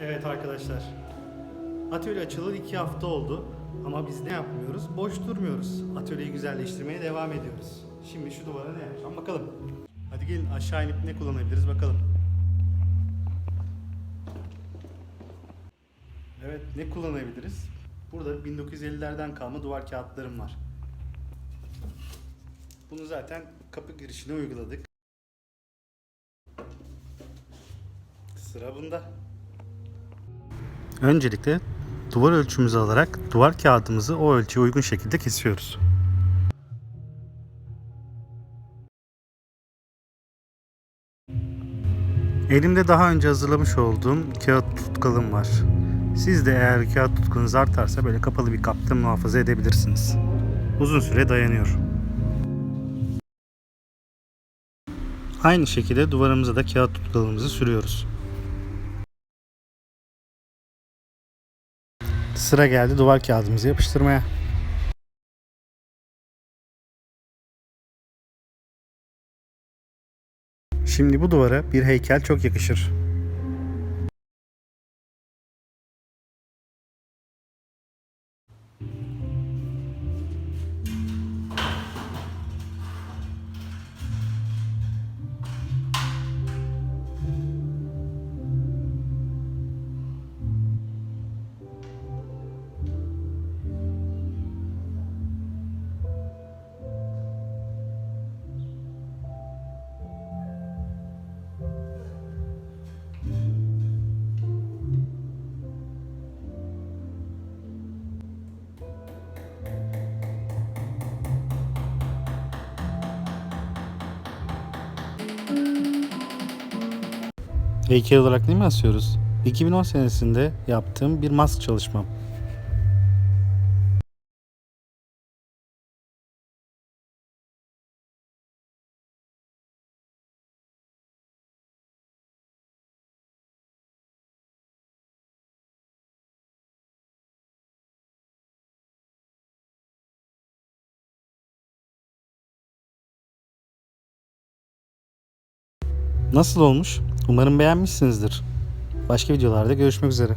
Evet arkadaşlar. Atölye açılalı iki hafta oldu. Ama biz ne yapmıyoruz? Boş durmuyoruz. Atölyeyi güzelleştirmeye devam ediyoruz. Şimdi şu duvara ne yapacağım bakalım. Hadi gelin aşağı inip ne kullanabiliriz bakalım. Evet ne kullanabiliriz? Burada 1950'lerden kalma duvar kağıtlarım var. Bunu zaten kapı girişine uyguladık. Sıra bunda. Öncelikle duvar ölçümüzü alarak duvar kağıdımızı o ölçüye uygun şekilde kesiyoruz. Elimde daha önce hazırlamış olduğum kağıt tutkalım var. Siz de eğer kağıt tutkunuz artarsa böyle kapalı bir kapta muhafaza edebilirsiniz. Uzun süre dayanıyor. Aynı şekilde duvarımıza da kağıt tutkalımızı sürüyoruz. Sıra geldi duvar kağıdımızı yapıştırmaya. Şimdi bu duvara bir heykel çok yakışır. Heykel olarak ne mi asıyoruz? 2010 senesinde yaptığım bir mask çalışmam. Nasıl olmuş? Umarım beğenmişsinizdir. Başka videolarda görüşmek üzere.